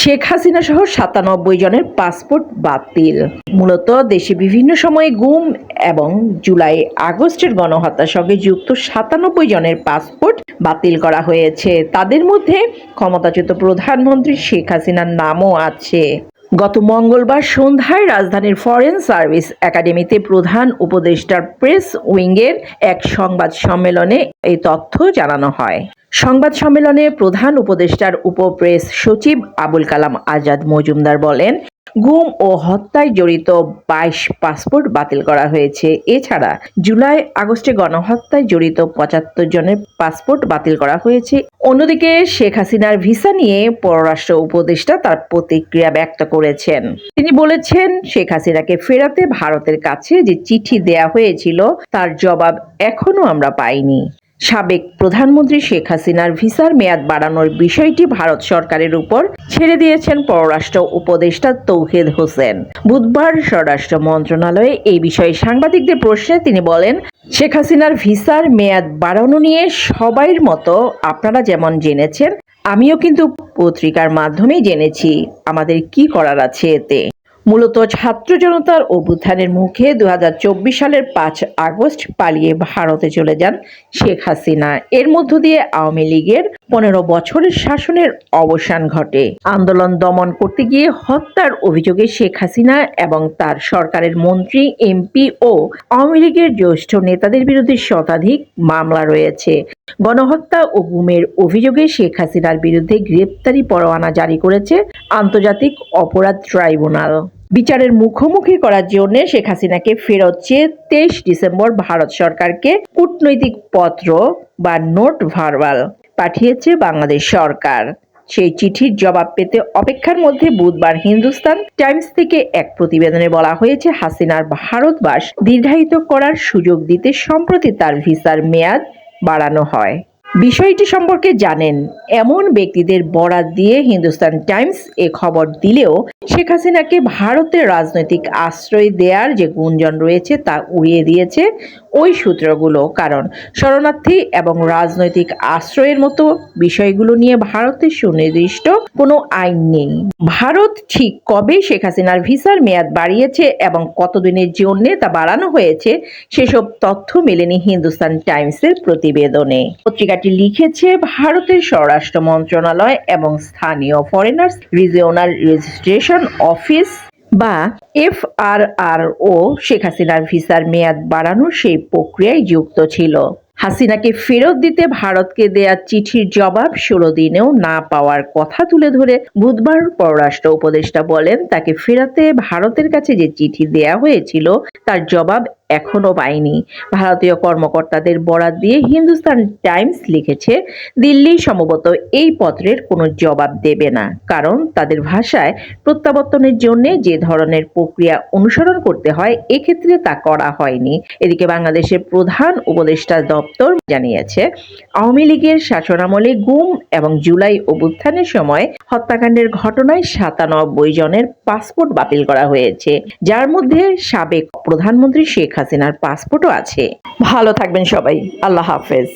শেখ হাসিনা সহ সাতানব্বই জনের পাসপোর্ট বাতিল। মূলত দেশে বিভিন্ন সময়ে গুম এবং জুলাই আগস্টের গণহত্যার সঙ্গে যুক্ত সাতানব্বই জনের পাসপোর্ট বাতিল করা হয়েছে। তাদের মধ্যে ক্ষমতাচ্যুত প্রধানমন্ত্রী শেখ হাসিনার নামও আছে। গত মঙ্গলবার সন্ধ্যায় রাজধানীর ফরেন সার্ভিস একাডেমিতে প্রধান উপদেষ্টার প্রেস উইংয়ের এক সংবাদ সম্মেলনে এই তথ্য জানানো হয়। সংবাদ সম্মেলনে প্রধান উপদেষ্টার উপপ্রেস সচিব আবুল কালাম আজাদ মজুমদার বলেন গুম ও হত্যায় জড়িত বাইশ পাসপোর্ট বাতিল করা হয়েছে। এছাড়া জুলাই আগস্টে গণহত্যায় জড়িত পঁচাত্তর জনের পাসপোর্ট বাতিল করা হয়েছে। অন্যদিকে শেখ হাসিনার ভিসা নিয়ে পররাষ্ট্র উপদেষ্টা তার প্রতিক্রিয়া ব্যক্ত করেছেন। তিনি বলেছেন, শেখ হাসিনাকে ফেরাতে ভারতের কাছে যে চিঠি দেয়া হয়েছিল, তার জবাব এখনও আমরা পাইনি। সাবেক প্রধানমন্ত্রী শেখ হাসিনার ভিসার মেয়াদ বাড়ানোর বিষয়টি ভারত সরকারের উপর ছেড়ে দিয়েছেন পররাষ্ট্র উপদেষ্টা তৌহিদ হোসেন। বুধবার স্বরাষ্ট্র মন্ত্রণালয়ে এই বিষয়ে সাংবাদিকদের প্রশ্নে তিনি বলেন, শেখ হাসিনার ভিসার মেয়াদ বাড়ানো নিয়ে সবাইর মতো আপনারা যেমন জেনেছেন, আমিও কিন্তু পত্রিকার মাধ্যমেই জেনেছি। আমাদের কি করার আছে এতে? মূলত ছাত্র জনতার অভ্যুত্থানের মুখে দু হাজার চব্বিশ সালের পাঁচ আগস্ট পালিয়ে ভারতে চলে যান শেখ হাসিনা। এর মধ্য দিয়ে আওয়ামী লীগের পনেরো বছরের শাসনের অবসান ঘটে। আন্দোলন দমন করতে গিয়ে হত্যার অভিযোগে শেখ হাসিনা এবং তার সরকারের মন্ত্রী এমপি ও আওয়ামী লীগের জ্যেষ্ঠ নেতাদের বিরুদ্ধে শতাধিক মামলা রয়েছে। গণহত্যা ও গুমের অভিযোগে শেখ হাসিনার বিরুদ্ধে গ্রেপ্তারি পরোয়ানা জারি করেছে আন্তর্জাতিক অপরাধ ট্রাইব্যুনাল। বিচারের মুখোমুখি করার জন্য শেখ হাসিনাকে ফেরত চেয়ে তেইশ ডিসেম্বর ভারত সরকারকে কূটনৈতিক পত্র বা নোট ভার্বাল পাঠিয়েছে বাংলাদেশ সরকার। সেই চিঠির জবাব পেতে অপেক্ষার মধ্যে বুধবার হিন্দুস্তান টাইমস থেকে এক প্রতিবেদনে বলা হয়েছে, হাসিনার ভারতবাস দীর্ঘায়িত করার সুযোগ দিতে সম্প্রতি তার ভিসার মেয়াদ বাড়ানো হয়। বিষয়টি সম্পর্কে জানেন। এমন ব্যক্তিদের বরাত দিয়ে হিন্দুস্তান টাইমস এ খবর দিলেও শেখ হাসিনাকে ভারতের রাজনৈতিক আশ্রয় দেওয়ার যে গুঞ্জন রয়েছে তা উড়িয়ে দিয়েছে ওই সূত্রগুলো। কারণ শরণার্থী এবং রাজনৈতিক আশ্রয়ের মতো বিষয়গুলো নিয়ে ভারতের সুনির্দিষ্ট কোনো আইন নেই। ভারত ঠিক কবে শেখ হাসিনার ভিসার মেয়াদ বাড়িয়েছে এবং কতদিনের জন্য তা বাড়ানো হয়েছে, সেসব তথ্য মেলেনি হিন্দুস্তান টাইমসের প্রতিবেদনে। পত্রিকাটি লিখেছে ভারতের স্বরাষ্ট্র মন্ত্রণালয় এবং স্থানীয় ফরেনার্স রিজিওনাল রেজিস্ট্রেশন অফিস বা F R R O Sheikh হাসিনার ভিসার মেয়াদ বাড়ানোর সেই প্রক্রিয়ায় যুক্ত ছিল। হাসিনাকে ফেরত দিতে ভারতকে দেয়া চিঠির জবাব ষোলো দিনেও না পাওয়ার কথা তুলে ধরে বুধবার পররাষ্ট্র উপদেষ্টা বলেন, তাকে ফেরাতে ভারতের কাছে যে চিঠি দেয়া হয়েছিল, তার জবাব এখনও পায়নি। ভারতীয় কর্মকর্তাদের বরাত দিয়ে হিন্দুস্তান টাইমস লিখেছে, দিল্লি সম্ভবত এই পত্রের কোনো জবাব দেবে না, কারণ তাদের ভাষায় প্রত্যাবর্তনের জন্য যে ধরনের প্রক্রিয়া অনুসরণ করতে হয়, এক্ষেত্রে তা করা হয়নি। এদিকে বাংলাদেশের প্রধান উপদেষ্টা দপ্তর জানিয়েছে, আওয়ামী লীগের শাসনামলে গুম এবং জুলাই অভ্যুত্থানের সময় হত্যাকাণ্ডের ঘটনায় সাতানব্বই জনের পাসপোর্ট বাতিল করা হয়েছে, যার মধ্যে সাবেক প্রধানমন্ত্রী শেখ হাসিনার পাসপোর্টও আছে। ভালো থাকবেন সবাই, আল্লাহ হাফেজ।